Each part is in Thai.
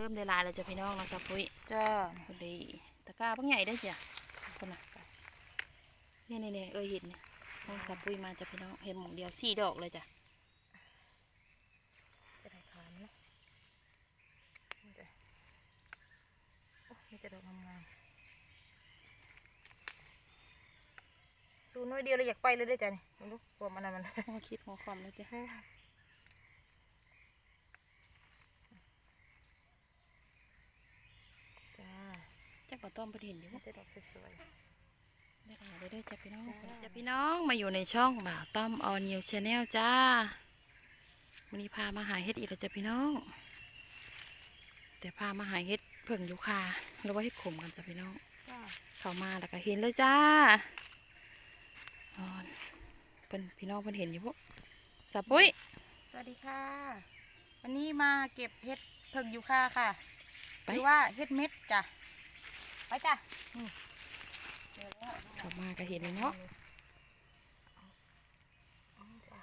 ริ่มได้หลายแล้วจ้ะพี่น้องเนาะสาวปุ้ยจ้าพอดีตะกร้าเพิ่งใหญ่ได้อจ้ะคนน่ะนี่นี่นี่เออเห็นเนี่ยน้องสาวปุ้ยมาจ้ะพี่น้องเห็นหมองเดียวสี่ดอกเลยจ้ะจะได้ขานนะนี่จ้ะโอ้มีแต่ดอกงามๆสู้น้อยเดียวเลยอยากไปเลยได้อจ้ะนี่มึงดูพวกมันน่ะมันหัวคิดหัวความเลยจ้ะ จ้า จักปะต้อมไปเห็นอยู่มีแต่ดอกสวยได้หลายเลยเด้วยจ้ะพี่น้องจ้าจ้ะพี่น้องมาอยู่ในช่องบ่าวต้อมออนิวชาแนลจ้าวันนี้พามาหาเฮ็ดอีกแล้วจ้ะพี่น้อง แต่พามาหาเฮ็ดเพิ่งยูคาหรือว่าเฮ็ดขมกันจ้ะพี่น้องๆจ้าเข้ามาแล้วก็เห็นเลยจ้าอ๋อเป็นพี่น้องเพิ่นเห็นอยู่พวกสับปุ้ยสวัสดีค่ะ วันนี้มาเก็บเห็ดเพิ่งยูคาค่ะไปหรือว่าเห็ดเม็ดจ้ะ ไปจ้ะนี่เดี๋ยวแล้วเข้ามาก็เห็นเลยเนาะอืมจ้ะ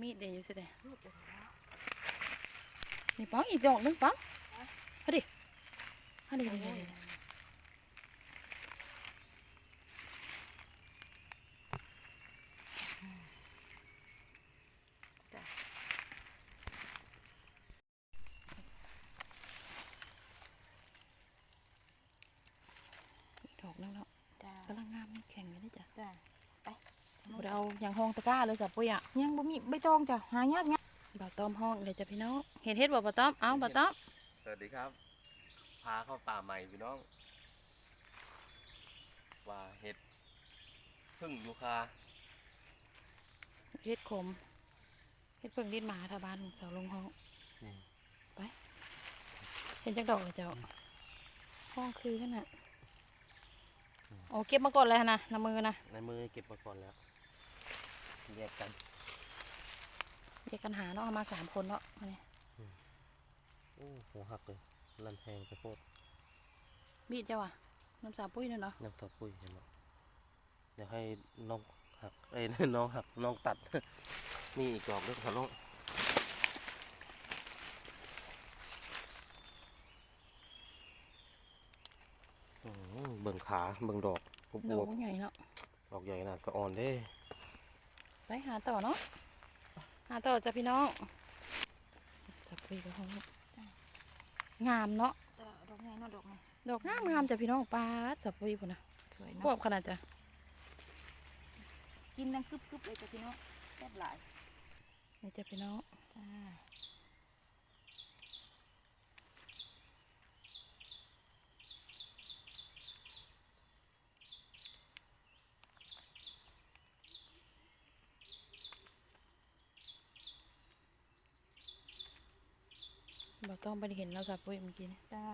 มีดเดี๋ยวอยู่สิเด้นี่เดี๋ยวแล้วนี่ปังอีกดอกหนึงปังเอาดิเอาดิเอาดิเอาดิ จ้ะ อีกดอกหนึงเนาะ จ้ะ กำลังงามแข็งอยู่นี่จ้ะ จ้ะ บ่ได้ เอาอย่างห้องตะกร้าเลยสับปุ้ยอะยังบ่มีใบตองจ้ะหายากเนี่ยบ่าวต้อมห้องเลยจ้ะพี่น้องเห็นเฮ็ดบ่บ่าวต้อมเอ้าบ่าวต้อมสวัสดีครับ พาเข้าป่าใหม่พี่น้อง ว่าเห็ดพึ่งยูคาเฮ็ดขมเฮ็ดเพิ่งดินหมาทาบ้านเสาลงห้องนี่เห็นจักดอกเลยเจ้าห้องคือขนาดโอ้เก็บมาก่อนเลยนะน้ำมือนะในมือเก็บมาก่อนแล้ว แยกกันแยกกันหาเนาะเอามาสามคนเนาะอันนี้โอ้หัวหักเลยลันแทงไปโคตรมีดเจ้าอะน้ำสาปุ้ยเนี่ยเนาะน้ำตาปุ้ยเห็นไหมเดี๋ยวให้น้องหักเอ้ยน้องหักน้องตัดนี่อีกดอกด้วยครับน้องอืมเบิ่งขาเบิ่งดอกอดอวกบใหญ่เนาะๆดอกใหญ่ขนาดสะออนเด้ ไปหาต่อเนาะหาต่อจ้ะพี่น้องสาปุ้ยก็ห้องงามเนาะจ้ะดอกใหญ่เนาะดอกนี้ดอกงามงามจ้ะพี่น้องปาดสาปุ้ยพุ่นนะสวยพวเนาะบขนาดจ้ะกินดังกึบๆเลยจ้ะพี่น้องแซ่บหลายนี่จ้ะพี่น้องจ้า บ่ต้องไปเห็นแล้วสาปุ้ยเมื่อกี้นี่จ้า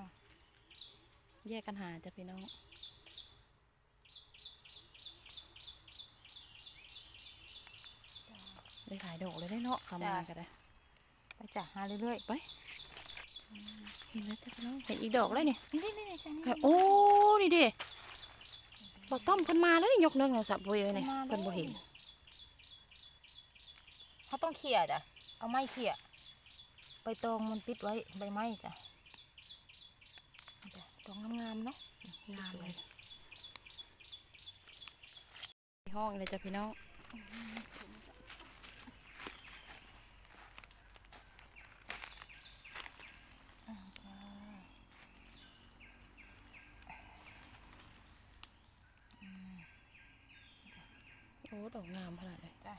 แยกกันหาจ้ะพี่น้องได้ขายดอกเลยได้เนาะเข้ามาก็ได้ ไปจ้ะหาเรื่อยไปเห็นแล้วจ้ะพี่น้องเห็นอีกดอกแล้วนี่ๆนี่นี่นี่จ้ะนี่โอ้นี่ดิบอกต้อมเพิ่นมาแล้วนี่ยกเนื่องเอาสับบุยเลยนี่เพิ่นบ่เห็นเขาต้องเขี่ยจ้ะเอาไม้เขี่ย ใบตองมันปิดไว้ใบไม้จ้ะนี่จ้ะดอกงามๆเนาะงามเลยห้องเลยจ้ะพี่น้องโอ้ดอกงามขนาดเลยจ้ะ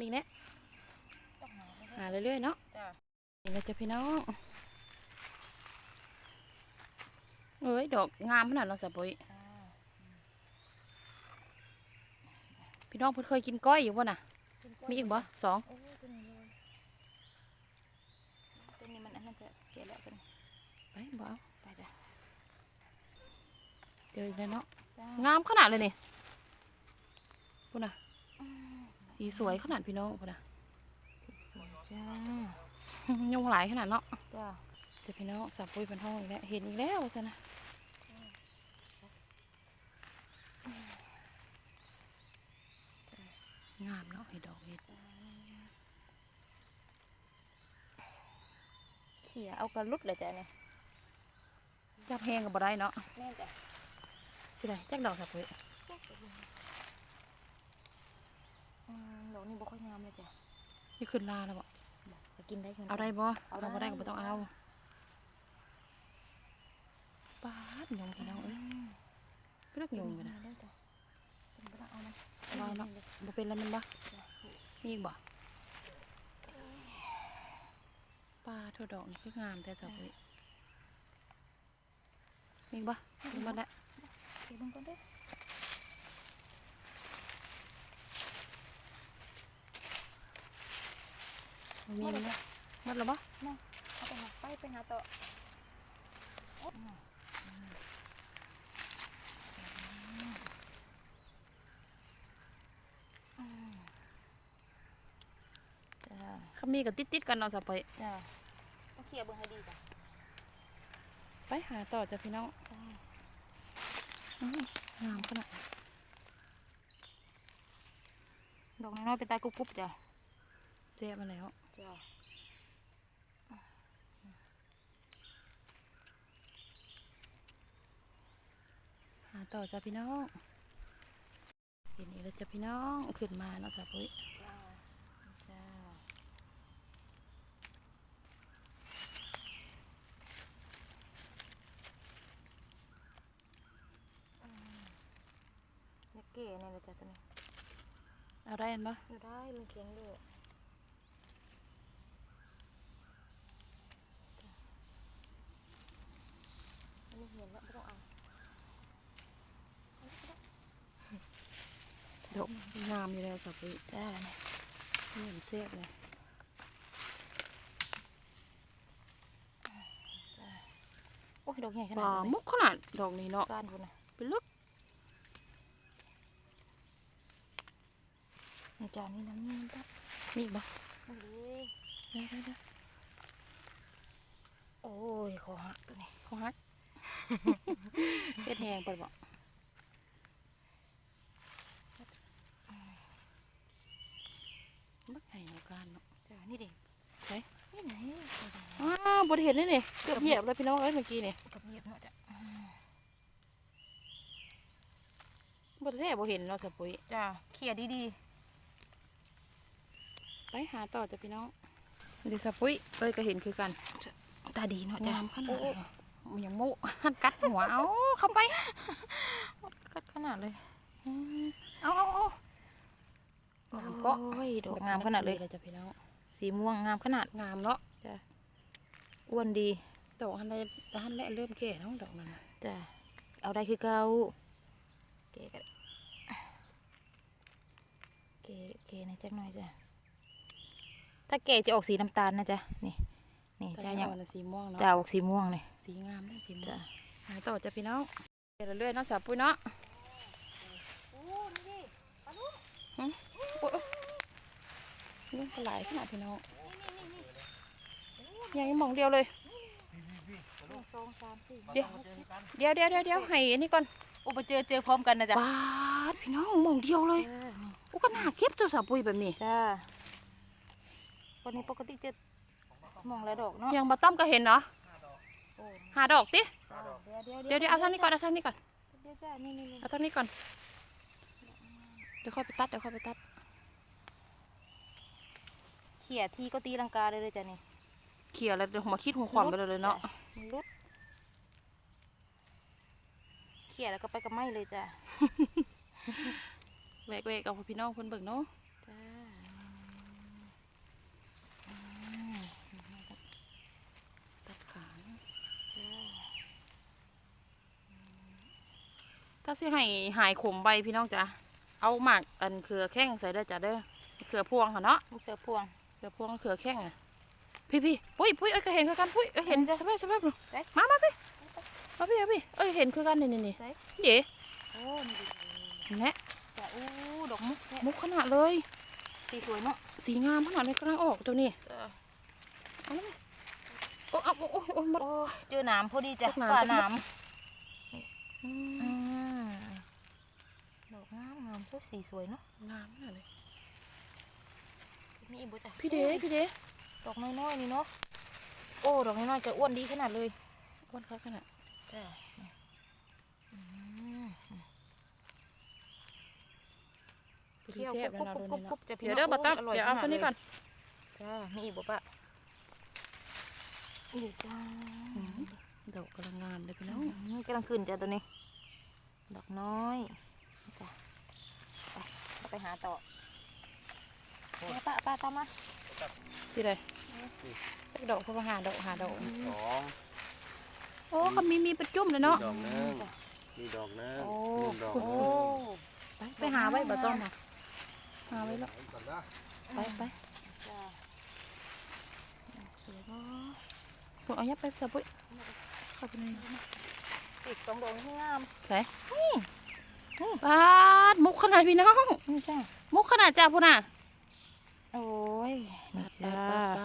มีเนี้ยต้อง หาเรื่อยหาเรื่อยๆเนาะๆจ้ะนี่เลยจ้ะพี่น้องเอ้ยดอกงามขนาดเราะสับปุยจ้าพี่น้องเพิ่นเคยกินก้อยอยู่บ่น่ะขึ้นล้วยมีอีกบ่สองโอ้ยตัวนี้เลยตัวนี้มันอันนั้นจะเสียแล้วตัวนี้ไปบ่เอาไปจ้ะเจออีกแล้วเนาะจ้างามขนาดเลยนี่พุ่นน่ะสีสวยขนาดพี่น้องพุ่นน่ะสวย จ้ายุงหลายขนาดเนาะจ้าเดี๋ยวพี่น้องสับปุ้ยเป็นห้องอีกแล้วเห็นอีกแล้วซะนะงามเนาะเห็ดดอกเห็ดขี่ยเอากระลุดเลยจ้ะเนี่ยจับแห้งก็บ่ได้เนาะแม่นจ้ะสิได้จักดอกสับปุ้ยอืมดอกนี้บ่ค่อยงามเลยจ้ะนี่ขึ้นลาแล้วบ่จะ กินได้คนเอาได้บ่เอาเอาได้บ่ได้ก็บ่ต้องเอาปาดยงพี่น้องเอ้ยเลือกยงกันนะได้จ้ะเป็นบ่ต้องเอามันเอาเนาะบ่เป็นแล้วมันบ่มีอีกบ่ปลาทั่วดอกนี่คืองามแต่สับปุ้ยมีอีกบ่มีหมดแล้วเดี๋ยวเบิ่งก่อนเด้อ มีมั้ยหมดแล้วบ่เอาไปหาไปไปหาต่อจ้าเขามีก็ติดๆกันเนาะสับปุ้ยจ้าต้องเคลียร์เบิ่งให้ดีจ้ะไปหาต่อจ้ะพี่น้องจ้าอื้องามขนาดดอกน้อยๆเป็นตากรุบๆจ้ะเจ๊มาแล้ว จ้าหาต่อจ้ะพี่น้องเห็นอีกแล้วจ้ะพี่น้องขึ้นมาเนาะสับปุ้ยจ้าจ้าอืมอยากเก๋เนี่ยเลยจ้ะตัวนี้เอาได้อันปะอยู่ได้มันเคียงเลยจ้ะอันนี้เห็นแล้วไม่ต้องเอา ดอกงาม อยู่แล้วสับปุ้ยจ้านี่เห็นเสียบเลยโอ้ยดอกใหญ่ขปนาลาดนี้มุกขนาดดอกนี้เนาะก้านคุณนะเป็นลึกนี่จ้านี่น้ำนี่จ้ะมีอีกปะนี่ดิได้ได้ได้โอ้ยคอหักตัวนี้เขาฮัก เฮ็ดแหงไปบ่บักไห้เอาการ เนาะจ้านี่ดิไหน นี่ไหนอ้าวบไดเห็นเลยนี่เกือบเหยียบแล้วพี่น้องเอ้ยเมื่อกี้นี่กับเงียบเนาะจ้ะบไดแท้บ่เห็นเนาะสับปุ้ยจ้าเขี่ยดีไปหาต่อจ้ะพี่น้องเดี๋ยวสับปุ้ยเอ้ยก็เห็นคือกันๆตาดีเนาะจ้ะงามขนาดเลยมันยังโมหันกัดหัวเอาเข้าไปกัดขนาดเลย เอาเอาเอา งางามมก็ก็โอ้ยดอกงามขนาดเลย จ้ะพี่น้อง สีม่วงงามขนาดงามเนาะอ้วนดีดอกหันได้หันแหละเริ่มแก่น้องดอกนั้นน่ะจ้ะเอาได้คือเก่าเก๋กันเก๋เก๋หนะจักหน่อยจ้ะถ้าเก๋จะออกสีน้ำตาลนะจ๊ะนี่นี่แต่จ้ายัยังงสีม่วงเนาะจะออกสีม่วงเลยสีงามได้สีม่วจ้ะงหาต่อจ้ะพี่น้องเรื่อยๆเรื่อยๆเนาะสาวปุ้ยเนาะโอ้ นี่โอ้ยเรื่องปลาไหลขนาดพี่น้องยังมองเดียวเลยหนึ่งสองสามสี่เดี๋ยวเดี๋ยวเดี๋ยวเดี๋ยวเดี๋ยวให้อันนี้ก่อนโอ้ไปเจอเจอพร้อมกันนะจ๊ะปาดพี่น้องมองเดียวเลยเออนี่โอ้ก็น่าเก็บตัวสาวปุ้ยแบบนี้จ้าวันนี้ปกติจะมองแล้วดอกเนาะยังบะต้อมก็เห็นเนาะโอ้หาดอกติจ้าเดี๋ยวเดี๋ยวเดี๋ยวเอาเท่านี้ก่อนเอาเท่านี้ก่อนเดี๋ยวจ้านี่นี่นี่เอาเท่านี้ก่อนเดี๋ยวค่อยไปตัดเดี๋ยวค่อยไปตัดเขี่ยทีก็ตีลังกาเลยเลยจ้ะนี่เขี่ยแล้วเดี๋ยวหัวคิดหัวความไปเลยเนาะจ้มันรุดเขี่ยแล้วก็ไปกับไม้เลยจ้ะแวกเวกเอาพี่น้องเพิ่นเบิ่งเนาะจ้าตัดขางจ้าถ้าสิให้หายขมใบพี่น้องจ้ะเอาหมากอันเขือแข้งใส่ได้อจ้ะเด้อเขือพวงค่ะเนาะลูกเสือพวงเขือพวงเขือแข้งอะ พี่พี่ปุ้ยปุ้ยเอ้ยก็เห็นคือกันปุ้ยเอ้ยเห็นเห็นจ้ะใช่ไหมใช่ไหมไหนมามาพี่มาพี่มาพี่เอ้ยเห็นคือกันนี่นี่นี่ไหนเดี๋ยวโอ้นี่ดิแนะจ้าอู้ดอกมุกเนี่ยมุกขนาดเลย สีสวยเนาะสีงามขนาดเลยกำลังออกตัวนี้จ้าเอาเลยโอ้เอาโอ้โอ้โอ้หมดโอ้เจอหนามพอดีจ้ะพวกหนามฝ่าจะหนามอืมอืมดอกงามงามสวยสีสวยเนาะงามขนาดเลย มีอีกบ่จ้ะพี่เดพี่เดดอกน้อยๆนี่เนาะ โอ้ ดอกน้อยๆจะอ้วนดีขนาดเลยก้นเขาขนาดจ้าอืมพอดีเคี่ยวแซ่บกรุแล้วบนะกรุบรุ่นกรุบนี้กรุบจะพี่เดี๋ยวเด้อบ่ต้อมโร่ยเดี๋ยวเอาขคนนี้ก่อน จ้า มีอีกบ่ปะนี่จ้าอืมดอกกำลังงามเลยพี่น้องนี่กำลังขึ้นจ้ะตัวนี้ ดอกน้อยจ้ะไปเอาไปหาต่อ มาป้าป้าตามมาที่ใดดอกเพราะว่าหาดอกหาดอกสองโอ้เขามีมีประจุ่มเลยเนาะ ดอกหนึงมีดอกหนึงโอ้นู่นดอกหโอ้นึงไปไปหาไว้บ่ต้อมนะหาไว้แล้วไปไปจ้าสวยบ่พวกเอายับไปสับปุ้ยเข้าไปในอีกสองดอกที่งามไหนปาดมุกขนาดพี่น้อง นี่จ้ามุกขนาดจ้าพุ่นน่ะ โอ้ยปานี่ดจ้าปาดป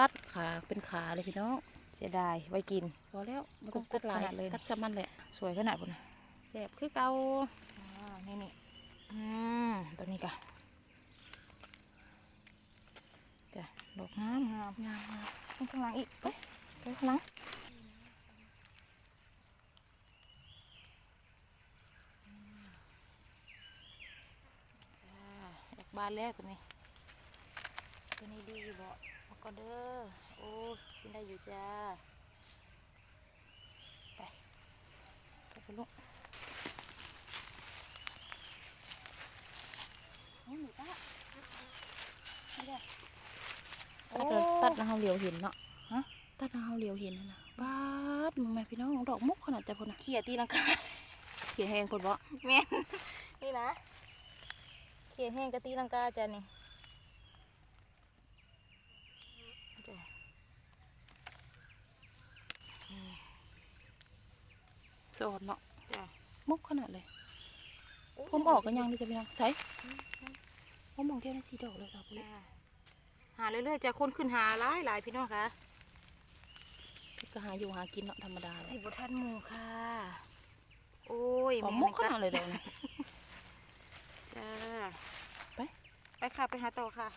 าดขาเป็นขาเลยพี่น้องเสียดายไว้กินพอแล้วไม่ต้องตัดหลายขนาดเลยตัดสมันแหละสวยขนาดพุ่นนะแสบคือเก่าอ่านี่นี่อืมตัวนี้กะจ้ะดอกงามงามงามงามข้างหลังอีกไปไปข้างหลังจ้าดอกบานแล้วตัวนี้ ตัวนี้ดีอยู่บ่เอาก็เด้อ โอ้กินได้อยู่จ้า ไปไปไปลูกนี่หนูป้าไม่ได้ตัดแล้วตัดแล้วเฮาเหลียวเห็นเนาะฮะตัดแล้วเฮาเหลียวเห็นนั่นนะบาดมึงแม่พี่น้องดอกมุกขนาดจ้าพุ่นน่ะเขี่ยตีลังกาเขียแหงพุ่นบ่แม่นนี่นะเขี่ยแห้งกะตีลังกาจ้ะนี่จ้ะ สดเนาะจ้ะมุกขนาดเลยผมออกกันยังดีจ้ะพี่น้องใส่ผมมองเที่ยวในสีดอกเลยครับพี่จ้ะหาเรื่อยๆจะคนขึ้นหาหลายหลายพี่น้องคะก็หาอยู่หากินเนาะธรรมดาเลสิยบทันหมูค่ะ โอ้ยของแมุกขนี่นาดเลยดอกนะจ้าไปไปค่ะไปหาต่อค่ะ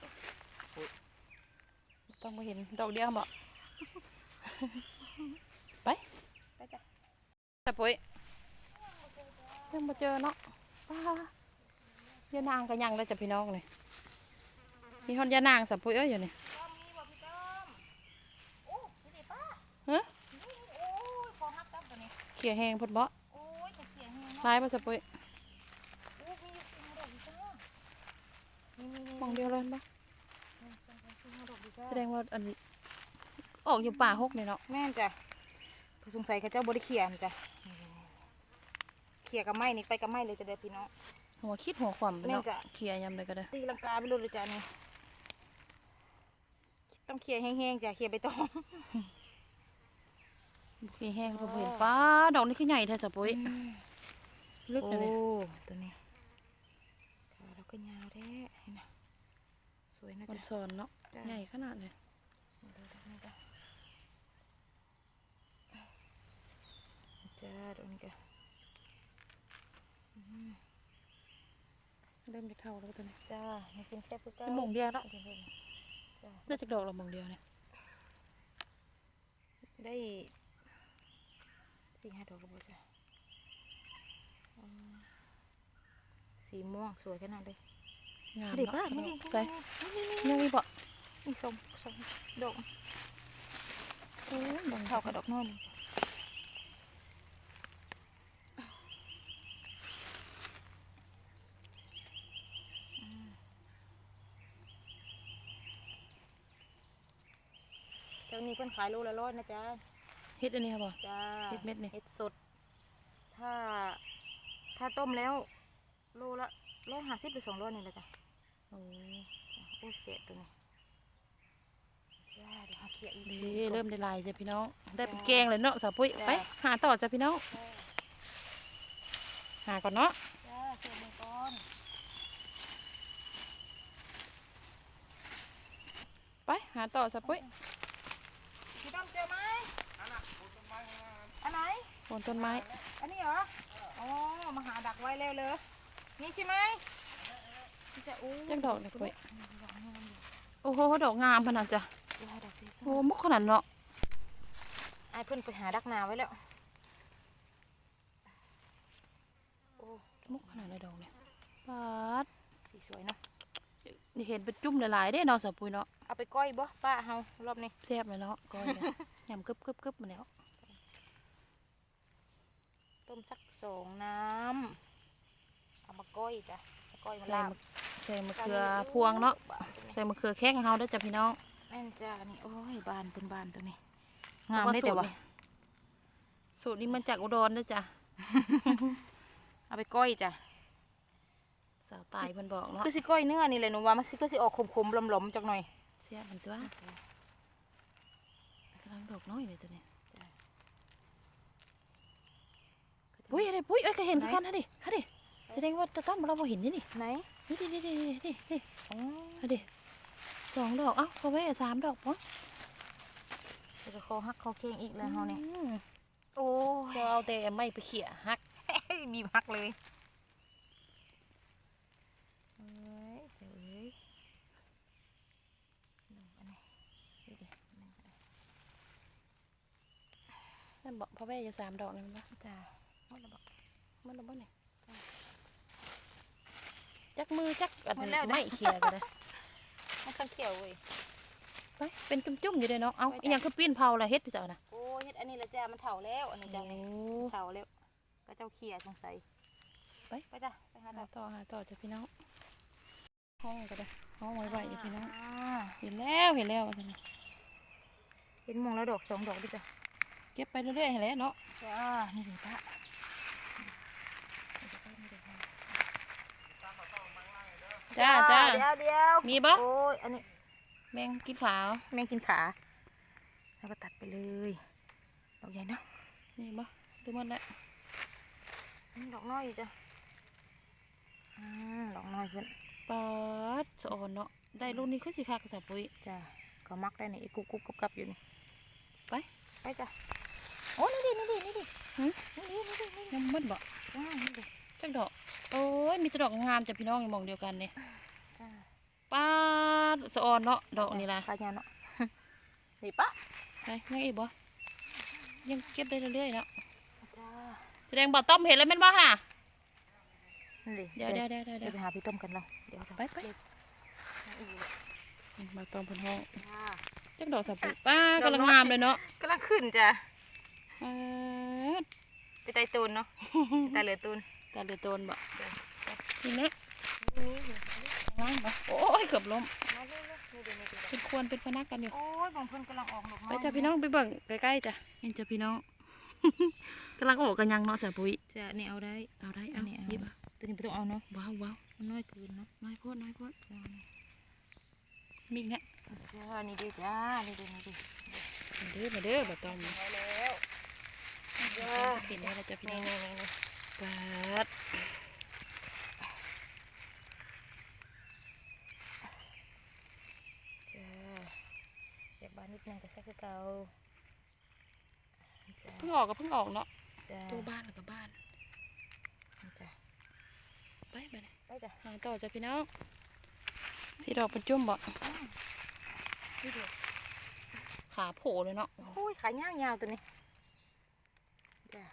ต้องมาเห็นดอกเดียวบ่ไปไปจ้ะ แต่ปุ้ยยังมาเจอเนาะป้ายานางกันยังได้วจ้ะพี่น้องเลยมีฮอนยานางสับปุ้ยเอ้ยอยู่นี่ต้อมมีบ่พี่ต้อมโอ้ดูดิป้าฮะนี่ยเขี่ยแหงพุ่นบ่โอ้ยจะซ้ายป่ะสับปุ้ยมองเดียวเลยป่ะแสดงว่าอันออกอยู่ป่าหกเนี่ยเนาะแม่นจ้ะ สงสัยเขาเจ้าบริเขียนจ้ะเขี่ยกับไม้นี่ไปกับไม้เลยจะเด้อพี่น้อง หัวคิดหัวความไปแม่เนาะนจ้ะเขี่ยยำเลยก็ได้ ตีลังกาไปเลยเลยจ้ะนี่ต้องเขี่ยแห้งๆจ้ะเขี่ยใบตองเขี่ยแห้งก็บ่เห็นป้าดอกนี่คือใหญ่แท้สับปุ้ยลึกโอ้เลยเนี่ยตัวนี้ขาเราก็ยาวแท้เห็นนะสวยนะมันจ๊ะสอนเนาะจ้ะใหญ่ขนาดเลย ดูตรง จ้ะจ้าตรงนี้จ้ะเริ่มจะเท่าแล้วตัวนี้จ้านี่เป็นแค่ปุ๊กเก้าเป็นหม่องเดียวแล้วจ้าได้จากดอกเรามองเดียวเนี่ยได้สี่ห้าดอกแล้วบ่จ้ะอืมสีม่วงสวยขนาดเลยงามเด็กเนาะป้านี่ใส่นี่ยังมีบ่นี่สองสองดอกโอ้ยดอกเท่ากับดอกน้อย เจ้านี้เพิ่นขายโลละร้อยนะจ๊ะเฮ็ดอันนี้ครับบ่ จ้าเห็ดเม็ดนี่ เห็ดสด ถ้า ถ้าต้มแล้ว โลละร้อยห้าสิบหรือสองร้อยนี่แหละจ้ะโอ้จ้ะโอ้ยเขียตัวนี้จ้าเดี๋ยวหาเขียอีกดีเริ่มได้ลายจ้ะพี่น้อง ได้เป็นแกงเลยเนาะสาวปุ้ย จ้ะ ไปหาต่อจ้ะพี่น้อง จ้า หาก่อนเนาะ จ้าเขียหนึ่งก้อนไปหาต่อสาวปุ้ย พี่ต้อมเจอไหมอันไหน บนต้นไม้ อันนี้เหรออ๋อมาหาดักไว้แล้วเลยนี่ใช่ไหมนี่จะอู้ยังดอกเลยปุ้ยดอกงามอยู่โอ้โห ดอกงามขนาดจ้ะจ้ดอกสีส้โอ้มุกขนาดเนาะไอ้เพิ่อนไปหาดักนาไว้แล้ว โอ้มุกขนาดในดอกเนี่ยปาดสีสวยเนาะ นี่เห็นเป็นจุ่มหลายๆได้เนาะสาวปุยเนาะเอาไปก้อยบ่ป้าเฮารอบนี้แซ่บเลยเนาะก้อยเนี่ยยำกึบกึบกึบมาแล้วต้มสักสองน้ำเอามาก้อยจ้ะมาก้อยมาใส่ลาบมะใส่มะเขือพวงเนาะใส่มะเขือแข้งเฮาเด้อจ้ะพี่น้องแม่นจ้านี่โอ้ยบานเป็นบานตัวนี้งามได้แต่ว่าสูตรนี้มันจากอุดรเด้อจ้ะเอาไปก้อยจ้ะ สาวตายเพิ่นบอกเนาะคือสิก้อยเนื้อนี่เลยหนูว่ามันสิก็สิออกขมๆหลอมๆจักหน่อยแซ่บมันตัวกำลังดอกน้อยเลยจ้ะเนี่ยปุ้ยอะไรปุ้ยเอ้ยก็เห็นคือกันฮะดิฮะดิแสดงว่าจะต้องเราบ่เห็นนี่นี่ไหนนี่ดินี่ดินี่ดินี่อ๋อฮะดิสองดอกเอ้าเขาไว้สามดอกปะเดี๋ยวคอหักคอเคียงอีกแล้วเฮานี่อืมโอ้ยก็เอาแต่ไม่ไปเขี่ยหักบีบหักเลยเอ้ยเดี๋ยวเอ้ยดูอันนี้ดูดิ นั่นบอกพ่อแม่จะสามดอกนั่นปะจ้าหมดแล้วบอกมันละบ่เนี่ยจักมือจักอันหมดนี้แล้วนะไม่เขี่ยกันเลยมันข้างเขียวเว้ยไปเป็นจุ่มๆอยู่เลยเนาะเอาไปจ้ะอหยังคือปีนเผาละเฮ็ดไปจ้ะนะโอ้ยเฮ็ดอันนี้ละจ้ามันเฒ่าแล้วอันนี้จ้าโอ้เฒ่าแล้วก็เจ้าเขี่ยสงสัยไปไปจ้ะไปหาหาดอกต่อหาต่อจ้ะพี่น้องห้องก็ได้ห้องไว้ไว้จ้ะพี่น้องอ่าเห็นแล้วเห็นแล้วว่าซั่นน่ะเห็นมองแล้วดอกสองดอกด้วยจ้ะ เก็บไปเรื่อยๆให้แล้วเนาะจ้านี่ดูตาจ้าจ้าเดี๋ยวเดี๋ยวมีบ่โอ้ยอันนี้แมงกินขาวแมงกินขาแล้วก็ตัดไปเลยดอกใหญ่เนาะมีบ่ดูมันแล้วอันนี้ดอกน้อยอยู่จ้ะอ่าดอกน้อยเพื่อนปาดสะอ่อนเนาะได้ลูกนี้คือสิคักจ้ะปุ้ยจ้ะก็มักได้นี่อีกุ๊กกุ๊กกับกับอยู่นี่ไปไปจ้ะ โอ้นี่ดินี่ดินี่ดิหึนี่ดินี่ดินี่ดิยังมันบ่จ้านี่ดิจักดอก โอ้ย มีแต่ดอกงามจ้ะพี่น้องอยู่หมองเดียวกันเนี่ยจ้าป้าดสะออนเนาะ ดอกนี่ล่ะปลาเนาะนี่ปะไปยังอีกบ่ยังเก็บได้เรื่อยๆเนาะจ้าแสดงบ่ต้อมเห็นแล้วแม่นบ่ค่ะนี่ดิเดี๋ยวเดี๋ยวเดี๋ยวเดี๋ยวเดี๋เดี๋ยววยไปหาพี่ต้มกันเราเดี๋ยวไปไปเดี๋ยวอีกบ่ต้อมเพิ่นห้องจ้าจักดอกสับปุป้ากำลังงามเลยเนาะกำลังขึ้นจ้ะปาด ไปไตตูนเนาะไปไตเหลือตูนตาเหลือโตนบ่นี่แหละนี่นี่งามบ่โอ้ยเกือบล้มมาเร็วๆนี่ดินี่ดิเป็นควรเป็นพนักกันอยู่โอ้ยบางเพิ่นกำลังออกดอกไปจ้ะพี่น้องไปเบิ่งใกล้ๆจ้ะนี่จ้ะพี่น้องกำลังออกกันยังเนาะสับปุยจะนี่เอาได้เอาได้อัเอานนี้เอาหยิบเอาตัวนี้ไม่ต้องเอาเนาะว้าวว้าวมันน้อยเกินเนาะน้อยโพดน้อยโพดจ้ามีอีกเนี่ยจ้านี่ดิจ้านี่ดินี่ดิมาเด้อมาเด้อบ่ต้องมาไว้แล้ว จ้าเห็นไหมล่ะจ้ะพี่น้นี่องนี่นี่นี่ปาดจ้าอยากบานนิดนึงก็ใช้คือเก่าเพิ่งออกก็เพิ่งออกเนาะตู้บ้านก็บ้านจ้าไปไปเลยไปจ้าหาต่อจ้ะพี่น้องสีดอกเป็นจุ่มบ่ขาโผล่เลยเนาะโอ้ยขายาวๆตัวนี้จ้า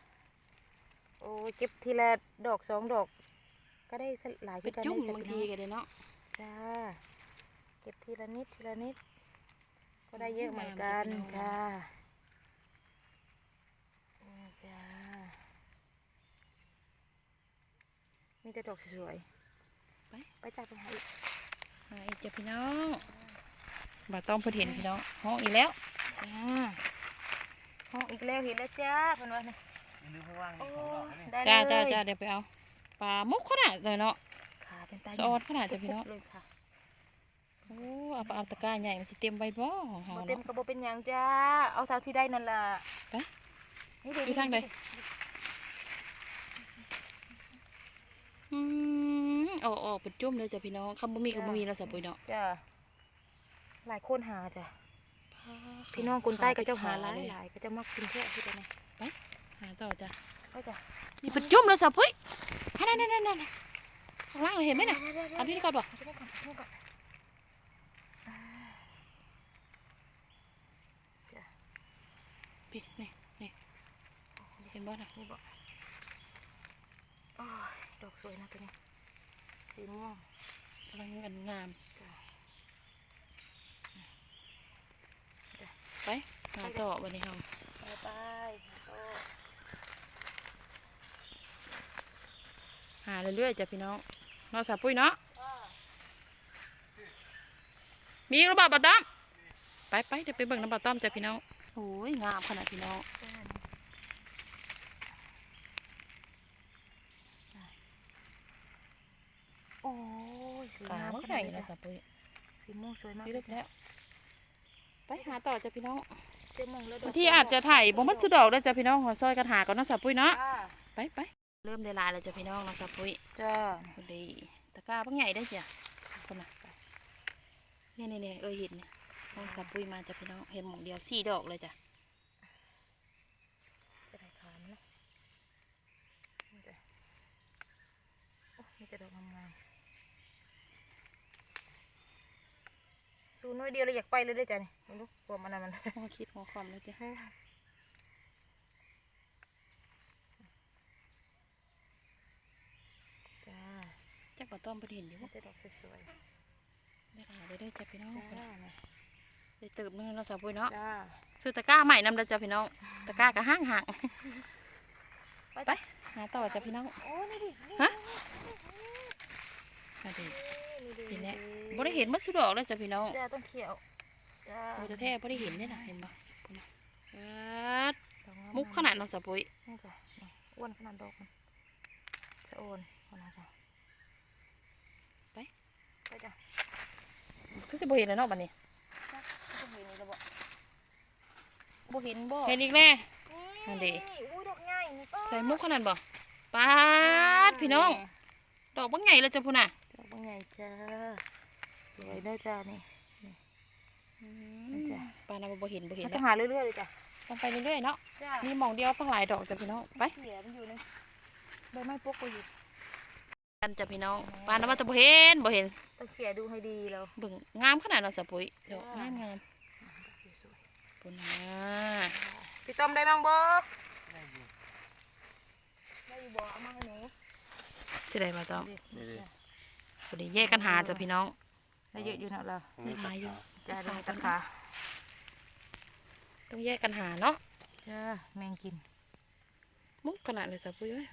โอ้ยเก็บทีละดอกสองดอก ก็ได้สักหลายเป็นคือกันจุ่มได้จ้ะบางพี่ทีน้องกันเลยเนาะจ้าเก็บทีละนิดทีละนิด ก็ได้เยอะเหมือนกันค่ะนี่จ้ามีแต่ดอกสวยไปๆไปจ้าไปหาอีกหาอีกจ้ะพี่น้องบ่ต้องเพิ่นเห็นพี่น้องห้องอีกแล้วจ้าห้องอีกแล้วเห็นแล้วจ้าเพันวันนี้ ลืมข้างล่างโอ้นี่ของดอกนะเนี่ยได้เลยจ้าจ้าจ้าเดี๋ยวไปเอาปลามุกขนาดเลยเนาะขาเป็นตาสะออดขนาดจ้ะพี่น้องเลยค่ะโอ้เอาไปเอาตะกร้าใหญ่มันสิเต็มใบบ่ของเฮาบ่เต็มเนาะ กระโบเป็นหยังจ้า เอาเท่าที่ได้นั่นล่ะไปนี่เดี๋ยวอยู่ทางใด อืมโอ้โอ้เป็นจุ่มเลยจ้ะพี่น้องคำบ่มีก็บ่มีแล้วสับปุยเนาะจ้าหลายคนหาจ้ะ พี่น้องคนใต้ก็เจ้าหาหลายเลยหลายก็จะมักกินแค่ที่เดียวนี่ หาต่อจ้ะก็จ้ะนี่เป็นจุ่มเลยสับปุยนั่นนั่นนั่นนั่นข้างล่างเลยเห็นไหมน่ะเอาที่นี่ก่อนบ่เอาที่นี่ก่อนเอาที่นี่ก่อนอ่าจ้ะพี่นี่นี่เห็นบ่นะนี่บอกโอ้ยดอกสวยนะตัวนี้สีม่วงกำลังงานงามจ้ะไปหาต่อวันนี้เฮาไปไปโอ้ หาเรื่อยๆจ้ะพี่น้องเนาะสาวปุ้ยเนาะมีหรือเปล่าป้าต้อมไปไปเดี๋ยวไปเบิ่งน้ำป้าต้อมจ้ะพี่น้องโอ้ยงามขนาดพี่น้องโอ้ยสีขางามวขใหนาญ่ดนี้นะจ้ะสาวปุ้ยสีม่วงสวยมากนี่เลิกแล้วไปหาต่อจ้ะพี่น้องเต็มมองแล้วดบาอกงที่อาจจะถ่ายบ่มัดสุดดอกเด้อจ้ะพี่น้องขอซอยกันหาก่อนเนาะสาวปุ้ยเนาะจ้าไปไป เริ่มได้ลายแล้วจ้ะพี่น้องเนาะสาวปุ้ยจ้าพอดีตะกร้าเพิ่งใหญ่ได้อจ้ะคนน่ะเนี่ยเนี่ยเนี่ยเอ้ยเห็นเนี่ยน้องสาวปุ้ยมาจ้ะพี่น้องเห็นหมองเดียวสี่ดอกเลยจ้ะจะได้ขามนะนี่จ้ะโอ้ยมีแต่ดอกงามๆสูน้อยเดียวเลยอยากไปเลยได้อจ้ะนี่ไม่รู้กลัวมันอะไรมัน หัวคิดหัวความเลยจ้ะ จักว่าต้อมประเห็นอยู่มีแต่ดอกสวยได้หลายเลยได้อจ้ะพี่น้องๆจ้าเนี่ยได้เติบนึงเนาะสาวปุ้ยเนาะจ้าซื้อตะกร้าใหม่นำเด้อจ้ะพี่น้อง ตะกร้าก็ห้างห่างไปไปหาต่อจ้ะพี่น้องโอ้นี่ดินี่ฮะมาดีนี่ดิเห็นแล้วบ่ได้เห็นมัดสุดดอกเลยจ้ะพี่น้องจ้าต้องเขียวจ้าโอ้จะแท้บ่ได้เห็นเนี่ยนะเห็นบ่พุ่นน่ะเอิ้ดดอกงามมุกขนาดน้องสาวปุ้ยนี่จ้ะนี่อ้วนขนาดดอกมันสะโอนขนาดจ้ะไป ไปจ้ะคือสิบ่เห็นแล้วเนาะบัดนี้จ้ะจะเห็นนี่แล้วบ่บ่เห็นบ่เห็นอีกแน่นั่นดิอุ้ยดอกใหญ่นี่ป้าใส่มุกขนาดบ่ปาดพี่น้อง ดอกบักใหญ่เลยจ้ะพุ่นน่ะดอกบางใหญ่จ้าสวยเด้อจ้านี่นี่จ้ะปานน่ะบ่เห็นบ่เห็นมันแล้ต้อวงหาเรื่อยๆเลยจ้ะต้องไปเรื่อยๆเนาะจ้ามีหมองเดียวตั้งหลายดอกจ้ะพี่น้องไปเสียมันอยู่ในใบไม้ปกก็อยู่ กันจ้ะพี่น้องปานน่ะว่าจะบ่เห็นบ่เห็นต้องเขี่ยดูให้ดีแล้วเบิ่งงามขนาดน้องสาวปุ้ยดอกจ้ะงามงามสวยพุ่นน่ะๆพี่ต้อมได้บ้างบ่ได้อยู่บ่เอามาให้หนูสิได้บ่ต้องนี่ดิพอดีแยกกันหาจ้ะพี่น้องได้เยอะอยู่นะเราไม่หายอยู่จ้าได้ตะขาต้องแยกกันหาเนาะจ้าแมงกินมุกขนาดเลยสาวปุ้ยเอ้ย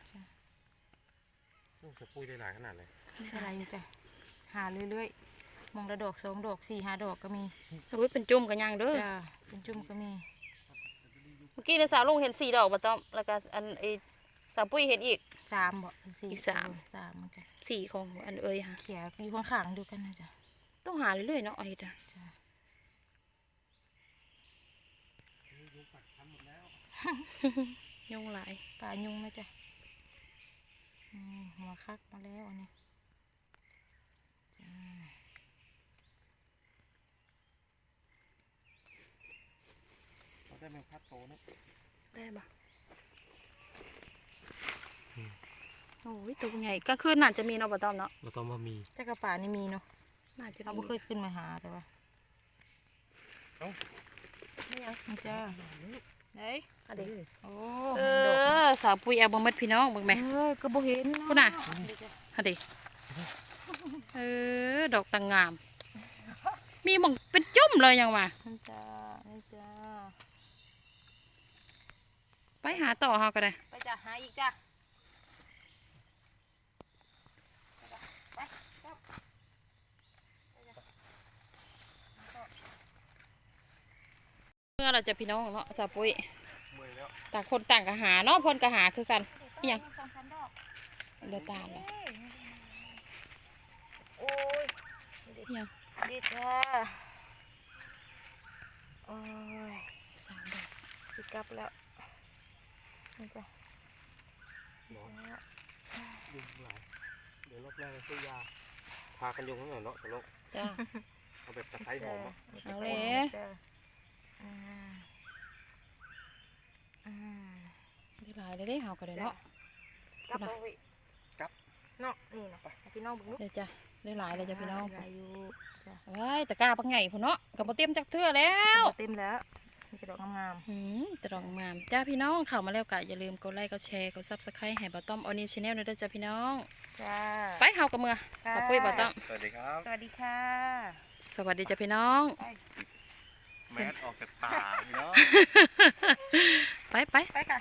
ลูกจะปุ้ยได้หลายขนาดเลยอะไรอยู่จ้ะหาเรื่อยๆมองละดอกสองดอกสี่ห้าดอกก็มีสาวปุ้ยเป็นจุ่มกันยังเด้อจ้าเป็นจุ่มก็มี เมื่อกี้เนี่ยสาวลุงเห็นสี่ดอกบ่ต้องแล้วก็อันไอ้สาวปุ้ยเห็นอีก สามบ่สี่อีกสาม สามเหมือนกันสี่ของอันเอ้ยค่ะ เขียอยู่ข้างๆดูกันนะจ้ะต้องหาเรื่อยๆเนาะเอาเฮ็ดอะจ้ายุงหลายปลายุงไหมจ้ะอืม หัวคักมาแล้วอันนี้จ้าเราได้แมงพัดโตนะได้ปะโอ้ยตัวใหญ่ก็คือน่าจะมีเนาะบ่ต้องเนาะเราต้องมามีจ้ากระป่านี่มีเนาะน่าจะเรามีไม่เคยขึ้นมาหาแต่ว่านี่ยังนี่จ้า ไหนอะเด็กโอ้เอดอกอสาวปุ้ยเอาบ่หมดพี่น้องเบิ่งไหมเอ้ยก็บ่เห็นพุ่นน่ะเดี๋ยวจ้ะอะเด็กเออดอกต่างงาม มีหมองเป็นจุ่มเลยยังว่านี่จ้านี่จ้าไปหาต่อเฮาก็ได้ไปจ้ะหาอีกจ้ะ เมื่อเราจะพี่น้องเนาะสาวปุ้ยเมื่อยแล้วต่างคนต่างก็หาเนาะเพิ่นก็หาคือกันอิหยังสองพันดอกเดือตามเลยโอ้ยอิหยังดีจ้าโอ้ยสามดอกปิดกลับแล้วนี่จ้ะยุงหลายเดี๋ยวรอบแรกเราซื้อยาพากันยุงทั้งหมดเนาะตลกจ้าเอาแบบตะไคร้หอมอะเอาเลยจ้ะ อ่าอ่าได้หลายได้ได้เฮาก็ได้เนาะกับเอาว้กับเนาะนี่เนาะพี่น้องบุ้งเดี๋ยจ้ะได้หลายเลยจ้ะพี่น้องอายุจ้ะเฮ้ยตะก้าปังไงพ่อเนาะกับเตรียมจักเทื่อแล้วเต็มแล้วมีกระดองงามๆกระดองงามจ้าพี่น้องเข้ามาแล้วกะอย่าลืมกดไลค์กดแชร์กดซับสไครต์ให้บอต้อมออนิวชาแนลนะจ้ะพี่น้องจ้าไปเฮากับเมือขอบปุ้ณบอต้อมสวัสดีครับ สวัสดีค่ะ สวัสดีจ้ะพี่น้อง แมสออกจากปากเนาะ ไปไป ไปค่ะ